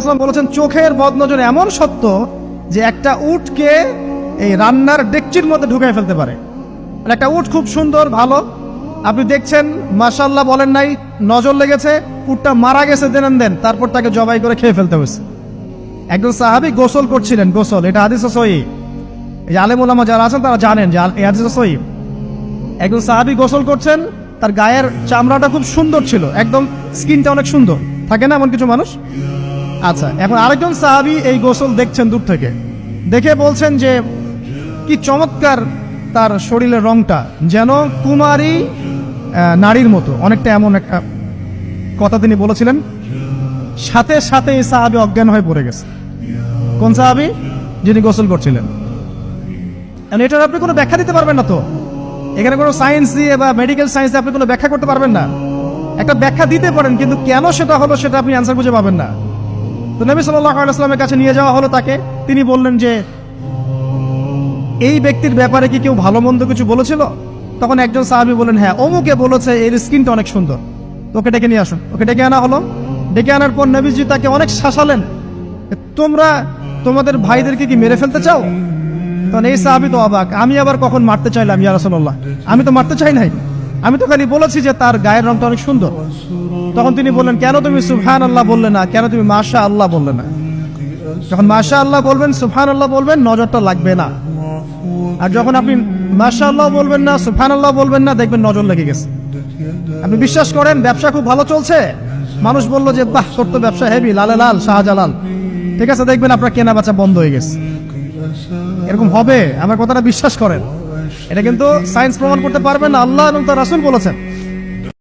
সাল্লাম বলেছেন, চোখের বদনজর এমন সত্য যে একটা উটকে এই রান্নার ডেকচির মধ্যে ঢুকাই ফেলতে পারে। একটা উট খুব সুন্দর, ভালো। আপনি দেখছেন মাশাল্লাহ বলেন নাই, নজর লেগেছে, উটটা মারা গেছে দেন দেন, তারপর তাকে জবাই করে খেয়ে ফেলতে হয়েছে। একজন সাহাবি গোসল করছিলেন, গোসল, এটা হাদিস সই এই যারা আছেন, তারা জানেন যে হাদিস সই একজন সাহাবি গোসল করছেন, তার গায়ের চামড়াটা খুব সুন্দর ছিল, একদম স্কিনটা অনেক সুন্দর। থাকে না এমন কিছু মানুষ? আচ্ছা এখন আরেকজন সাহাবি এই গোসল দেখছেন দূর থেকে। দেখে বলছেন যে, কি চমৎকার তার শরীরের রংটা, যেন কুমারী নারীর মতো। অনেকটা এমন একটা কথা তিনি বলেছিলেন। সাথে সাথে এই সাহাবি অজ্ঞান হয়ে পড়ে গেছে। কোন সাহাবি? যিনি গোসল করছিলেন। এটার আপনি কোনো ব্যাখ্যা দিতে পারবেন না তো? এখানে কোনো সায়েন্স দিয়ে বা মেডিকেল সায়েন্স দিয়ে আপনি কোনো ব্যাখ্যা করতে পারবেন না? একটা ব্যাখ্যা দিতে পারেন, কিন্তু কেন সেটা হলো সেটা আপনি অ্যান্সার খুঁজে পাবেন না। তো নবী সাল্লাহ কাছে নিয়ে যাওয়া হলো তাকে। তিনি বললেন যে, এই ব্যক্তির ব্যাপারে কি কেউ ভালো মন্দ কিছু বলেছিল? তখন একজন সাহাবি বললেন হ্যাঁ অমুকে বলেছে এর স্কিনটা অনেক সুন্দর। ওকে ডেকে নিয়ে আসুন। ওকে ডেকে আনা হলো। ডেকে আনার পর নবীজি তাকে অনেক শাসালেন। তোমরা, তোমাদের ভাইদেরকে কি মেরে ফেলতে চাও? তখন এই সাহাবি তো অবাক, আমি আবার কখন মারতে চাইলাম ইয়া রাসূলুল্লাহ? আমি তো মারতে চাই নাই। আমি তো খালি বলেছি যে তার গায়ের রংটা অনেক সুন্দর। তখন তিনি বললেন, কেন তুমি সুবহান আল্লাহ বললে না? কেন তুমি মাশা আল্লাহ বললে না? যখন মাশা আল্লাহ বলবেন সুবহান আল্লাহ বলবেন, নজরটা লাগবে না। আর যখন আপনি মাশা আল্লাহ বলবেন না সুবহান আল্লাহ বলবেন না, দেখবেন নজর লেগে গেছে। আপনি বিশ্বাস করেন, ব্যবসা খুব ভালো চলছে? মানুষ বলল যে, বাহ, তোর তো ব্যবসা হেভি লালে লাল, শাহজালাল। ঠিক আছে, দেখবেন আপনার কেনা বেচা বন্ধ হয়ে গেছে। এরকম হবে, আমার কথাটা বিশ্বাস করেন। এটা কিন্তু সায়েন্স প্রমাণ করতে পারবেন আল্লাহ এবং তার রাসুল বলেছেন।